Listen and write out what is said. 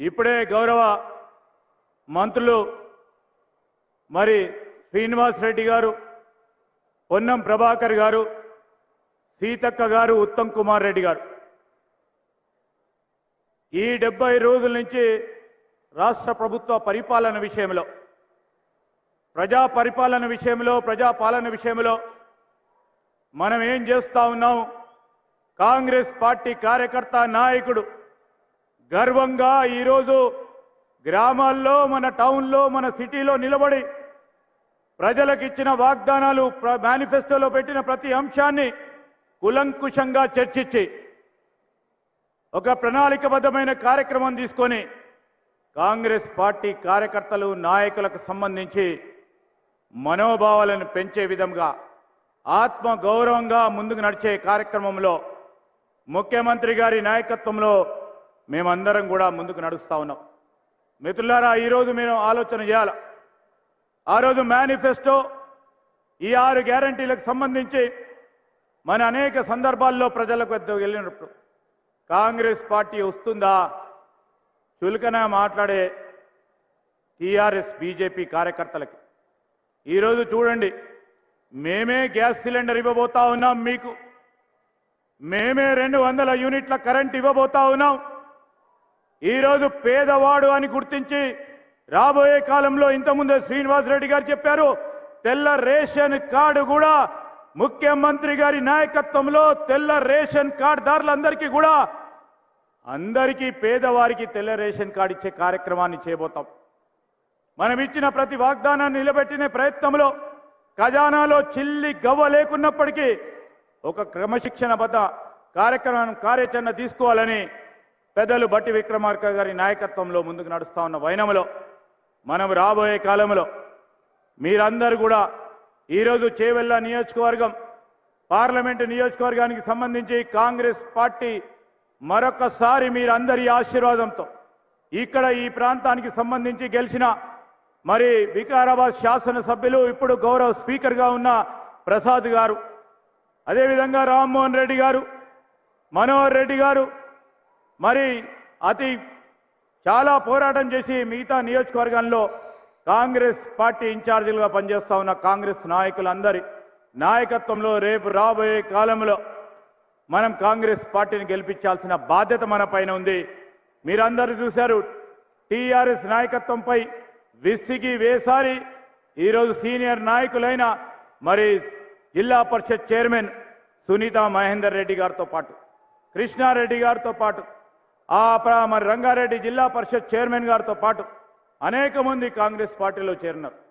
ఇప్పుడే గౌరవ మంత్రులు మరి శ్రీనివాస్ రెడ్డి గారు పొన్నం ప్రభాకర్ గారు సీతక్క గారు ఉత్తమ్ కుమార్ రెడ్డి గారు. ఈ డెబ్బై రోజుల నుంచి రాష్ట్ర ప్రభుత్వ పరిపాలన విషయంలో ప్రజా పరిపాలన విషయంలో ప్రజాపాలన విషయంలో మనం ఏం చేస్తా ఉన్నాం? కాంగ్రెస్ పార్టీ కార్యకర్త నాయకుడు గర్వంగా ఈరోజు గ్రామాల్లో మన టౌన్లో మన సిటీలో నిలబడి ప్రజలకు ఇచ్చిన వాగ్దానాలు ప్ర- మేనిఫెస్టోలో పెట్టిన ప్రతి అంశాన్ని కులంకుశంగా చర్చించి ఒక ప్రణాళికబద్ధమైన కార్యక్రమం తీసుకొని కాంగ్రెస్ పార్టీ కార్యకర్తలు నాయకులకు సంబంధించి మనోభావాలను పెంచే విధంగా ఆత్మ గౌరవంగా ముందుకు నడిచే కార్యక్రమంలో ముఖ్యమంత్రి గారి నాయకత్వంలో మేమందరం కూడా ముందుకు నడుస్తూ ఉన్నాం. మిత్రులారా ఈరోజు మేము ఆలోచన చేయాలి. ఆ రోజు మేనిఫెస్టో ఈ ఆరు గ్యారంటీలకు సంబంధించి మన అనేక సందర్భాల్లో ప్రజలకు పెద్ద వెళ్ళినప్పుడు కాంగ్రెస్ పార్టీ వస్తుందా? చులకన మాట్లాడే టీఆర్ఎస్ బీజేపీ కార్యకర్తలకి. ఈరోజు చూడండి మేమే గ్యాస్ సిలిండర్ ఇవ్వబోతా ఉన్నాం మీకు. మేమే రెండు వందల యూనిట్ల కరెంట్ ఇవ్వబోతా ఉన్నాం. ఈరోజు పేదవాడు అని గుర్తించి రాబోయే కాలంలో ఇంతకుముందు శ్రీనివాస్ రెడ్డి గారు చెప్పారు తెల్ల రేషన్ కార్డు కూడా ముఖ్యమంత్రి గారి నాయకత్వంలో తెల్ల రేషన్ కార్డు దారులందరికీ కూడా అందరికీ పేదవారికి తెల్ల రేషన్ కార్డు ఇచ్చే కార్యక్రమాన్ని చేయబోతాం. మనం ఇచ్చిన ప్రతి వాగ్దానాన్ని నిలబెట్టిన ప్రయత్నంలో ఖజానాలో చిల్లి గవ్వ లేకున్నప్పటికీ ఒక క్రమశిక్షణ బద్ద కార్యక్రమం కార్యాచరణ తీసుకోవాలని పెద్దలు బట్టి విక్రమార్క గారి నాయకత్వంలో ముందుకు నడుస్తూ ఉన్న వైనములో మనం రాబోయే కాలంలో మీరందరూ కూడా ఈరోజు చేవెళ్ళ నియోజకవర్గం పార్లమెంటు నియోజకవర్గానికి సంబంధించి కాంగ్రెస్ పార్టీ మరొకసారి మీరందరి ఆశీర్వాదంతో ఇక్కడ ఈ ప్రాంతానికి సంబంధించి గెలిచిన మరి వికారాబాద్ శాసనసభ్యులు ఇప్పుడు గౌరవ స్పీకర్గా ఉన్న ప్రసాద్ గారు అదేవిధంగా రామ్మోహన్ రెడ్డి గారు మనోహర్ రెడ్డి గారు మరి అతి చాలా పోరాటం చేసి మిగతా నియోజకవర్గంలో కాంగ్రెస్ పార్టీ ఇన్ఛార్జీలుగా పనిచేస్తూ ఉన్న కాంగ్రెస్ నాయకులందరి నాయకత్వంలో రేపు రాబోయే కాలంలో మనం కాంగ్రెస్ పార్టీని గెలిపించాల్సిన బాధ్యత మన పైన ఉంది. మీరందరూ చూశారు టీఆర్ఎస్ నాయకత్వంపై విసిగి వేసారి ఈరోజు సీనియర్ నాయకులైన మరి జిల్లా పరిషత్ చైర్మన్ సునీత మహేందర్ రెడ్డి గారితో పాటు కృష్ణారెడ్డి గారితో పాటు ఆ ప్ర- మరి రంగారెడ్డి జిల్లా పరిషత్ చైర్మన్ గారితో పాటు అనేక మంది కాంగ్రెస్ పార్టీలో చేరినారు.